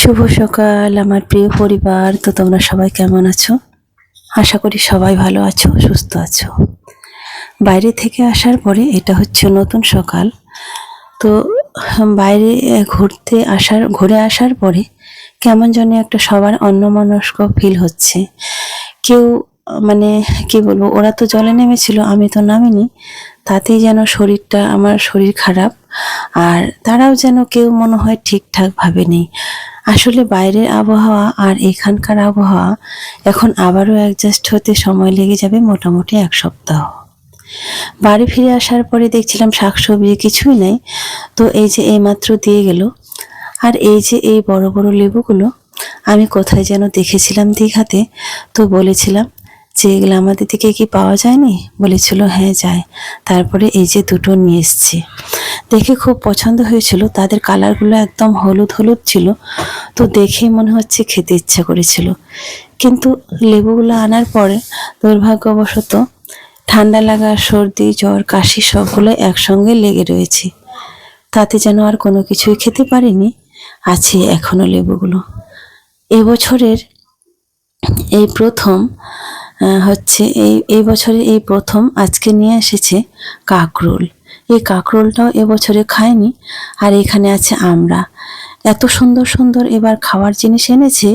শুভ সকাল, আমার প্রিয় পরিবার। তো তোমরা সবাই কেমন আছো? আশা করি সবাই ভালো আছো, সুস্থ আছো। বাইরে থেকে আসার পরে এটা হচ্ছে নতুন সকাল। তো বাইরে ঘুরতে আসার, ঘুরে আসার পরে কেমন যেন একটা সবার অন্যমনস্ক ফিল হচ্ছে। কেউ মানে কি বলব, ওরা তো জলে নেমেছিল, আমি তো নামিনি। তাতেই যেন শরীরটা, আমার শরীর খারাপ। আর তারাও যেন কেউ মনে হয় ঠিকঠাক ভাবে নেই। আসলে বাইরের আবহাওয়া আর এখানকার আবহাওয়া এখন আবারও অ্যাডজাস্ট হতে সময় লেগে যাবে মোটামুটি এক সপ্তাহ। বাড়ি ফিরে আসার পরে দেখছিলাম শাকসবজি কিছুই নাই, তো এই যে এইমাত্র দিয়ে গেল। আর এই যে এই বড় বড় লেবুগুলো, আমি কোথায় যেন দেখেছিলাম দীঘাতে, তো বলেছিলাম যে এগুলো আমাদের দিকে কি পাওয়া যায়নি? বলেছিল হ্যাঁ যায়। তারপরে এই যে দুটো নিয়ে এসছে। দেখে খুব পছন্দ হয়েছিল। তাদের কালারগুলো একদম হলুদ হলুদ ছিল। তো দেখেই মনে হচ্ছে খেতে ইচ্ছা করেছিল। কিন্তু লেবুগুলো আনার পরে দুর্ভাগ্যবশত ঠান্ডা লাগা, সর্দি, জ্বর, কাশি সবগুলো একসঙ্গে লেগে রয়েছে। তাতে যেন আর কোনো কিছুই খেতে পারিনি। আছে এখনও লেবুগুলো। এবছরের এই প্রথম হচ্ছে এই এই বছরে এই প্রথম আজকে নিয়ে এসেছে কাকরোল। এই কাকরোলটাও এবছরে খায়নি, আর এখানে আছে আমরা। এত সুন্দর সুন্দর এবার খাওয়ার জিনিস এনেছে,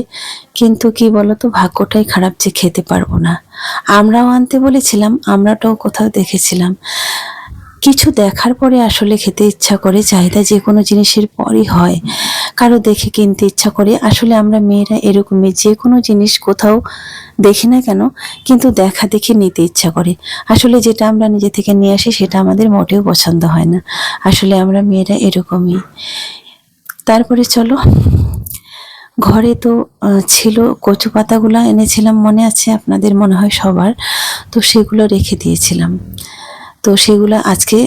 কিন্তু কি বলতো, ভাগ্যটাই খারাপ যে খেতে পারব না। আমরাও আনতে বলেছিলাম, আমরাটাও কোথাও দেখেছিলাম। কিছু দেখার পরে আসলে খেতে ইচ্ছা করে, চাহিদা যে কোনো জিনিসের পরই হয়। কারও দেখে কিনতে ইচ্ছা করে, আসলে আমরা মেয়েরা এরকমই যে কোনো জিনিস কোথাও দেখি না কেন, কিন্তু দেখা দেখে নিতে ইচ্ছা করে। আসলে যেটা আমরা নিজে থেকে নিয়ে আসি, সেটা আমাদের মোটেও পছন্দ হয় না। আসলে আমরা মেয়েরা এরকমই। তারপরে চলো, ঘরে তো ছিল কচু পাতাগুলো এনেছিলাম, মনে আছে আপনাদের? মনে হয় সবার। তো সেগুলো রেখে দিয়েছিলাম। তো সেগুলো আজকে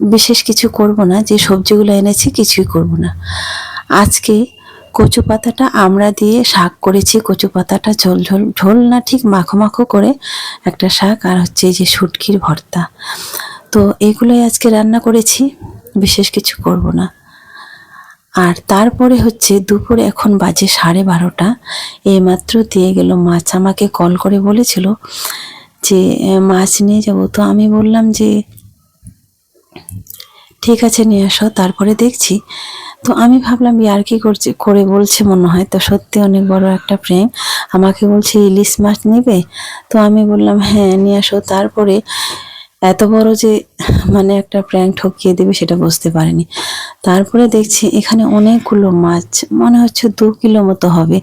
বিশেষ কিছু করব না। যে সবজিগুলো এনেছি কিছুই করব না। আজকে কচু পাতাটা আমরা দিয়ে শাক করেছি। কচু পাতাটা ঝোল ঝোল ঝোল না, ঠিক মাখো মাখো করে একটা শাক আর হচ্ছে এই যে শুটকির ভর্তা। তো এগুলোই আজকে রান্না করেছি, বিশেষ কিছু করব না। আর তারপরে হচ্ছে দুপুরে এখন বাজে সাড়ে বারোটা। এইমাত্র দিয়ে গেল মাছ। আমাকে কল করে বলেছিল যে মাছ নিয়ে যাব। তো আমি বললাম যে, ঠিক আছে, নিয়ে আসো, তারপরে দেখছি। তো আমি ভাবলাম আর কি করছে, করে বলছে মনে হয়। তো সত্যি অনেক বড় একটা প্রেম। আমাকে বলছে, ইলিশ মাছ নেবে? তো আমি বললাম হ্যাঁ নিয়ে আসো। তারপরে এত বড় যে মানে একটা প্র্যাঙ্ক ঠকিয়ে দেবে, সেটা বুঝতে পারিনি। তারপরে দেখছি, এখানে অনেকগুলো মাছ, মনে হচ্ছে দু কিলো মতো হবে।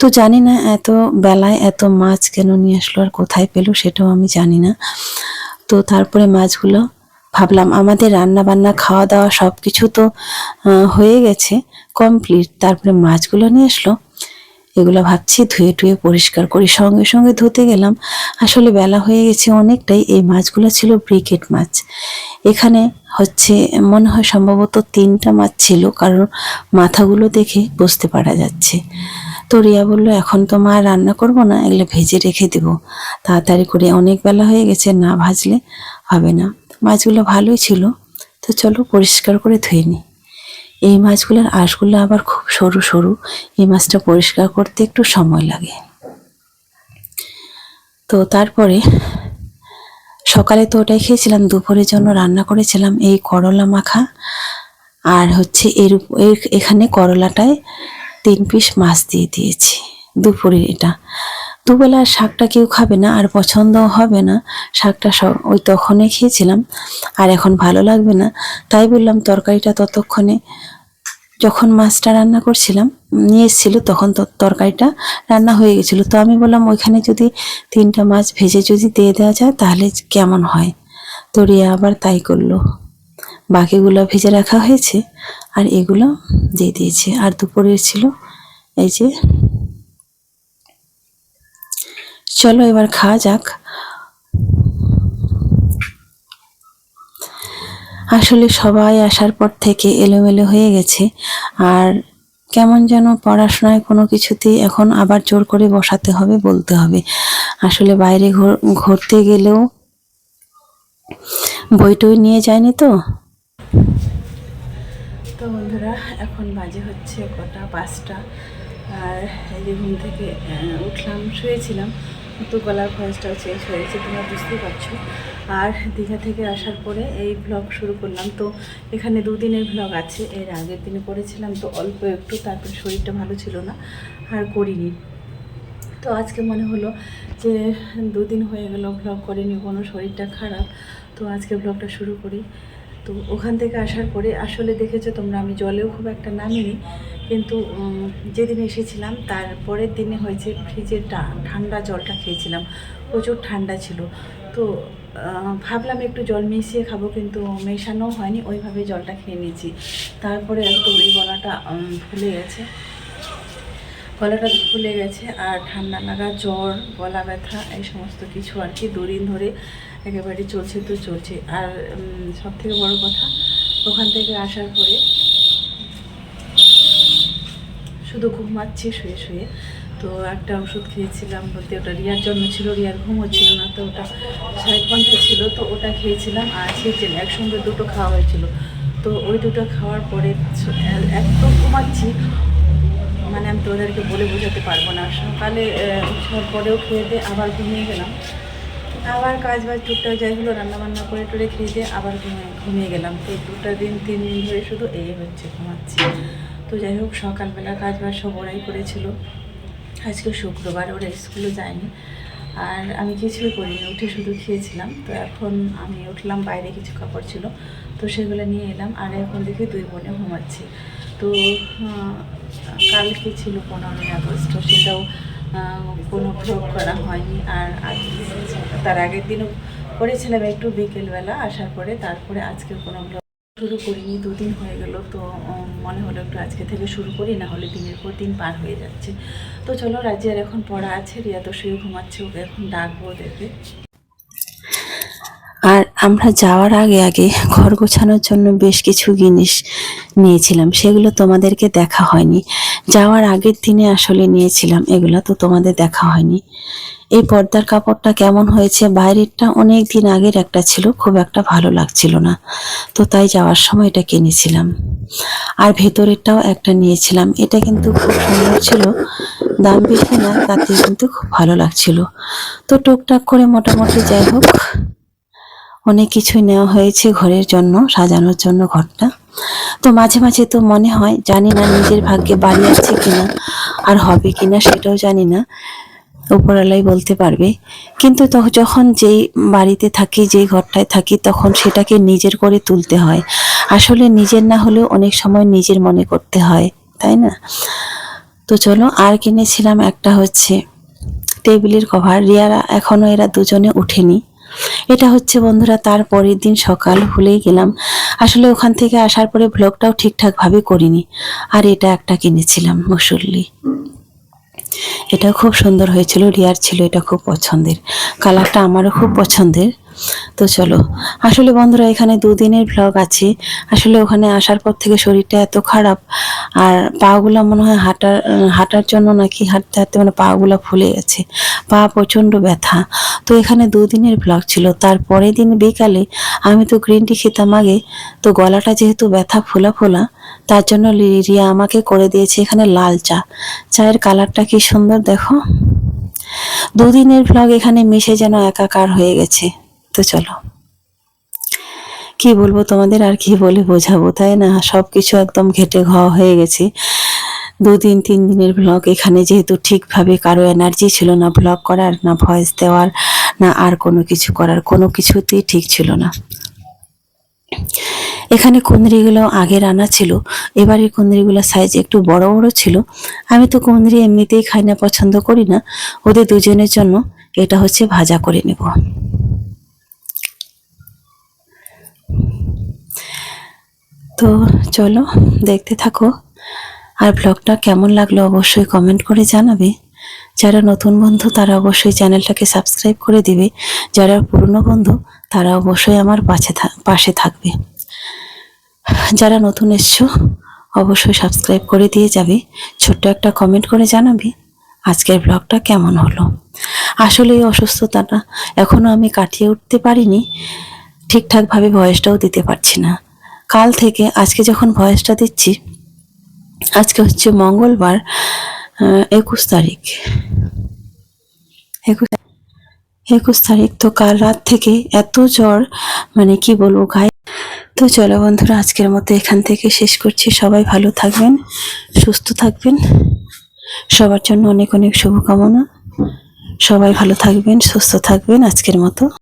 তো জানি না এত বেলায় এত মাছ কেন নিয়ে আসলো আর কোথায় পেল সেটাও আমি জানি না। তো তারপরে মাছগুলো ভাবলাম, আমাদের রান্না বান্না খাওয়া দাওয়া সব কিছু তো হয়ে গেছে কমপ্লিট তারপরে মাছগুলো নিয়ে আসলো। এগুলো ভাবছি ধুয়ে টুয়ে পরিষ্কার করি। সঙ্গে সঙ্গে ধুতে গেলাম। আসলে বেলা হয়ে গেছে অনেকটাই। এই মাছগুলো ছিল ব্রিকেট মাছ। এখানে হচ্ছে, মনে হয় সম্ভবত তিনটা মাছ ছিল কারণ মাথাগুলো দেখে বুঝতে পারা যাচ্ছে। তো রিয়া বলল, এখন তো মা রান্না করব না, এগুলো ভেজে রেখে দেবো। তাড়াতাড়ি করে অনেক বেলা হয়ে গেছে, না ভাজলে হবে না। মাছগুলো ভালোই ছিল, তো চলো পরিষ্কার করে ধুয়ে নিই। এই মাছগুলোর আঁশগুলো আবার খুব সরু সরু, এই মাছটা পরিষ্কার করতে একটু সময় লাগে। তো তারপরে সকালে তো ওটাই খেয়েছিলাম দুপুরের জন্য রান্না করেছিলাম এই করলা মাখা, আর হচ্ছে এর- এখানে করলাটায় তিন পিস মাছ দিয়ে দিয়েছি দুপুরে এটা। দুবেলা শাকটা কেউ খাবে না আর পছন্দও হবে না। শাকটা সব ওই তখনই খেয়েছিলাম আর এখন ভালো লাগবে না। তাই বললাম তরকারিটা ততক্ষণে যখন মাছটা রান্না করছিলাম, নিয়ে এসেছিল তখন তরকারিটা রান্না হয়ে গেছিল। তো আমি বললাম ওইখানে যদি তিনটা মাছ ভেজে যদি দিয়ে দেওয়া যায় তাহলে কেমন হয়? তো রিয়া আবার তাই করল। বাকিগুলো ভেজে রাখা হয়েছে, আর এগুলো দিয়ে দিয়েছে। আর দুপুরের ছিল এই যে, চলো এবার খাওয়া যাক। আসলে সবাই আসার পর থেকে এলোমেলো হয়ে গেছে, আর কেমন যেন পড়াশোনায় কোনো কিছুতেই এখন আবার জোর করে বসাতে হবে, বলতে হবে। আসলে বাইরে ঘুর- ঘুরতে গেলেও বই টই নিয়ে যায়নি তো তো বন্ধুরা, এখন বাজে হচ্ছে কটা পাঁচটা। আর এই যে ঘুম থেকে উঠলাম, শুয়েছিলাম, তো গলার ভয়েসটাও চেঞ্জ হয়েছে তোমরা বুঝতেই পারছ। আর দীঘা থেকে আসার পরে এই ব্লগ শুরু করলাম। তো এখানে দুদিনের ব্লগ আছে, এর আগের দিনে করেছিলাম, তো অল্প একটু, তারপরে শরীরটা ভালো ছিল না, আর করিনি। তো আজকে মনে হলো যে দুদিন হয়ে গেল ব্লগ করিনি কোনো শরীরটা খারাপ, তো আজকে ব্লগটা শুরু করি। তো ওখান থেকে আসার পরে আসলে দেখেছ তোমরা, আমি জলেও খুব একটা নামিনি। কিন্তু যেদিন এসেছিলাম, তার পরের দিনে হয়েছে ফ্রিজের ঠান্ডা জলটা খেয়েছিলাম। প্রচুর ঠান্ডা ছিল। তো ভাবলাম একটু জল মিশিয়ে খাব, কিন্তু মেশানো হয়নি, ওইভাবে জলটা খেয়ে নিয়েছি। তারপরে একদম এই গলাটা ফুলে গেছে। গলাটা ফুলে গেছে, আর ঠান্ডা লাগা জ্বর, গলা ব্যথা, এই সমস্ত কিছু আর কি দুদিন ধরে একেবারে চলছে তো চলছে। আর সব থেকে বড় কথা, ওখান থেকে আসার পরে শুধু ঘুমাচ্ছি শুয়ে শুয়ে। তো একটা ওষুধ খেয়েছিলাম বলতে ওটা রিয়ার জন্য ছিল, রিয়ার ঘুম হচ্ছিল না, তো ওটা ঘণ্টা ছিল, তো ওটা খেয়েছিলাম। আর সেজেন একসঙ্গে দুটো খাওয়া হয়েছিল। তো ওই দুটো খাওয়ার পরে এত ঘুমাচ্ছি। মানে আমি তোদেরকে বলে বোঝাতে পারব না। সকালে উঠার পরেও খেয়ে দিয়ে আবার ঘুমিয়ে গেলাম। আবার কাজ বাজ টুকটাক যাই হলো রান্নাবান্না করে টরে খেয়ে দিয়ে আবার ঘুমিয়ে গেলাম। তো দুটা দিন, তিন দিন ধরে শুধু এই হচ্ছে, ঘুমাচ্ছি। তো যাই হোক, সকালবেলা কাজ বাজ সব ওরাই করেছিল। আজকে শুক্রবার, ওরা স্কুলে যায়নি। আর আমি কিছুই করিনি, উঠে শুধু খেয়েছিলাম। তো এখন আমি উঠলাম, বাইরে কিছু কাপড় ছিল, তো সেগুলো নিয়ে এলাম। আর এখন দেখি দুই বোনে ঘুমাচ্ছি। তো কালকে ছিল পনেরোই আগস্ট সেটাও কোনো ভ্রোগ করা হয়নি। আর তার আগের দিনও করেছিলাম একটু বিকেলবেলা, আসার পরে তারপরে আজকে কোনো শুরু করিনি, দুদিন হয়ে গেল তো মনে হলো একটু আজকে থেকে শুরু করি, না হলে দিনের পর দিন পার হয়ে যাচ্ছে। তো চলো, রাজিয়ার এখন পড়া আছে, রিয়া তো শুয়ে ঘুমাচ্ছে, ওকে এখন ডাকবো আর আমরা যাওয়ার আগে আগে ঘর গোছানোর জন্য বেশ কিছু জিনিস নিয়েছিলাম। সেগুলো তোমাদেরকে দেখা হয়নি। যাওয়ার আগের দিনে আসলে নিয়েছিলাম, এগুলো তো তোমাদের দেখা হয়নি। এই পর্দার কাপড়টা কেমন হয়েছে? বাইরেরটা অনেক দিন আগের একটা ছিল, খুব একটা ভালো লাগছিল না। তো তাই যাওয়ার সময় এটা কিনেছিলাম। আর ভেতরেরটাও একটা নিয়েছিলাম। এটা কিন্তু খুব সুন্দর ছিল। দাম বেশি না, তাতে কিন্তু খুব ভালো লাগছিল। তো টুকটাক করে মোটামুটি যাই হোক অনেক কিছুই নেওয়া হয়েছে ঘরের জন্য, সাজানোর জন্য ঘরটা। তো মাঝে মাঝে তো মনে হয়, জানি না নিজের ভাগ্যে বাড়ি আছে কিনা, আর হবে কিনা সেটাও জানি না উপরালাই বলতে পারবে। কিন্তু যখন যেই বাড়িতে থাকি, যেই ঘরটায় থাকি, তখন সেটাকে নিজের করে তুলতে হয়। আসলে নিজের না হলেও অনেক সময় নিজের মনে করতে হয়, তাই না? তো চলো, আর কিনেছিলাম একটা হচ্ছে টেবিলের কভার। রিয়ারা এখনও এরা দুজনে উঠেনি এটা হচ্ছে, বন্ধুরা, তার পরের দিন সকাল ভুলেই গেলাম। আসলে ওখান থেকে আসার পরে ব্লগটাও ঠিকঠাকভাবে করিনি। আর এটা একটা কিনেছিলাম, মুসল্লি। এটা খুব সুন্দর হয়েছিল, রিয়ার ছিল, এটা খুব পছন্দের। কালারটা আমারও খুব পছন্দের। তো চলো। আসলে বন্ধুরা, এখানে দুদিনের ব্লগ আছে। আসলে ওখানে আসার পর থেকে শরীরটা এত খারাপ, আর পাগুলো মনে হয় হাঁটার হাঁটার জন্য নাকি হাঁটতে হাঁটতে মানে পাগুলো ফুলে গেছে। পা প্রচণ্ড ব্যথা। তো এখানে দুদিনের ব্লগ ছিল। তারপরের দিন বিকালে আমি তো গ্রিন টি খেতাম আগে। তো গলাটা যেহেতু ব্যথা ফোলা ফোলা, তার জন্য রিয়া আমাকে করে দিয়েছে এখানে লাল চা। চায়ের কালারটা কি সুন্দর দেখো। দুদিনের ব্লগ এখানে মিশে যেন একাকার হয়ে গেছে। তো চলো। কি বলব তোমাদের আর কি বলে বোঝাবো, তাই না? সব কিছু একদম ঘেটে ঘ হয়ে গেছে। দুদিন, তিন দিনের ব্লগ এখানে যেহেতু ঠিকভাবে কারও এনার্জি ছিল না ব্লগ করার, না ভয়েস দেওয়ার, না আর কোনো কিছু করার, কোনো কিছুতেই ঠিক ছিল না। এখানে কুঁদরিগুলো আগের আনা ছিল এবারের কুঁদরিগুলোর সাইজ একটু বড় বড় ছিল। আমি তো কুঁদরি এমনিতেই খাই না, পছন্দ করি না। ওদের দুজনের জন্য এটা হচ্ছে ভাজা করে নেব। তো চলো, দেখতে থাকো। আর ব্লগটা কেমন লাগল অবশ্যই কমেন্ট করে জানাবে। যারা নতুন বন্ধু, তারা অবশ্যই চ্যানেলটাকে সাবস্ক্রাইব করে দিবে। যারা পুরনো বন্ধু, তারা অবশ্যই আমার পাশে পাশে থাকবে। যারা নতুন এসছো, অবশ্যই সাবস্ক্রাইব করে দিয়ে যাবে। ছোট্ট একটা কমেন্ট করে জানাবে, আজকের ব্লগটা কেমন হলো। আসলে এই অসুস্থতাটা এখনও আমি কাটিয়ে উঠতে পারিনি। ঠিকঠাকভাবে ভয়েসটাও দিতে পারছি না। কাল থেকে আজকে যখন ভয়েসটা দিচ্ছি, আজকে হচ্ছে মঙ্গলবার একুশ তারিখ। একুশ একুশ তারিখ তো কাল রাত থেকে এত জ্বর মানে কি বলব গায়ে। তো চলো বন্ধুরা, আজকের মতো এখান থেকে শেষ করছি। সবাই ভালো থাকবেন, সুস্থ থাকবেন। সবার জন্য অনেক অনেক শুভকামনা। সবাই ভালো থাকবেন, সুস্থ থাকবেন আজকের মতো।